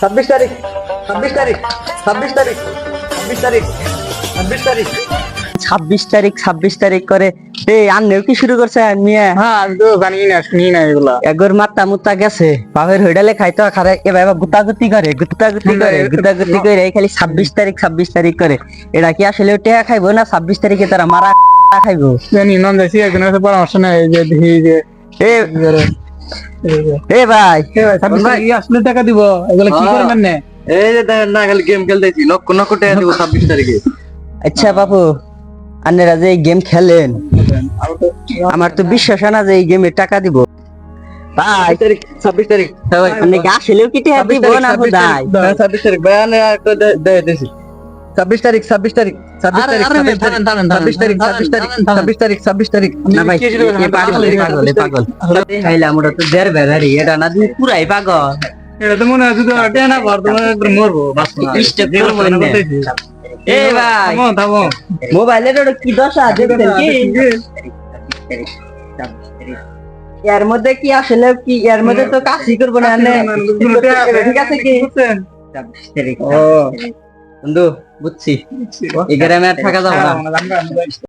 ছাব্বিশ তারিখ ছাব্বিশ তারিখ ছাব্বিশ তারিখ ছাব্বিশ তারিখ ছাব্বিশ তারিখ ছাব্বিশ তারিখ ছাব্বিশ তারিখ করে। এই আন্নেও কি শুরু করছে মিয়া? হ্যাঁ তো জানি না শুনি না এগুলা। এগোর মাত্তা মুত্তা গেছে। বাপের খাইতো খারে এবার গুতাগুতি করে গুতাগুতি করে গুতাগুতি করে এই খালি ছাব্বিশ তারিখ ছাব্বিশ তারিখ করে। এটা কি আসলে টেহা খাইবো না ছাব্বিশ তারিখে তারা মারা খাইবো? জানি নন যাইছি একজনের পরামর্শ নেই যে দেখি যে এ এ ভাই আসলে টাকা দিব এগুলো কি হ্যাঁ। করবেন এই যে দেখেন না খালি গেম খেলতেছি লক্ষ লক্ষ টাকা দিব ছাব্বিশ তারিখে। আচ্ছা বাপু আন্নেরা যে এই গেম খেলেন আমার তো বিশ্বাস না যে এই গেমে টাকা দিব। ভাই তারিখ ছাব্বিশ তারিখ। আপনি আসলেও কি টাকা দিব না খুদাই ছাব্বিশ তারিখ ভাই দেয় দিছি। ছাব্বিশ তারিখ ছাব্বিশ তারিখ ছাব্বিশ তারিখ ছাব্বিশ তারিখ ছাব্বিশ তারিখ ছাব্বিশ তারিখ ছাব্বিশ তারিখ না ভাই পাগল পাগল খাইলাম ওটা তো দেড় বেড়ারি এটা না তুমি পুরাই পাগল এটা তো মনে হয় শুধু না মরবো বাস এ ভাই থামো মোবাইলের ওটা কি দশা দেখছেন কি এর মধ্যে কি আসলে কি এর মধ্যে তো কাশি করব না ঠিক আছে কি ও বন্ধু বুঝছি। এই গ্রামে আর থাকা যাবে না। আমরা-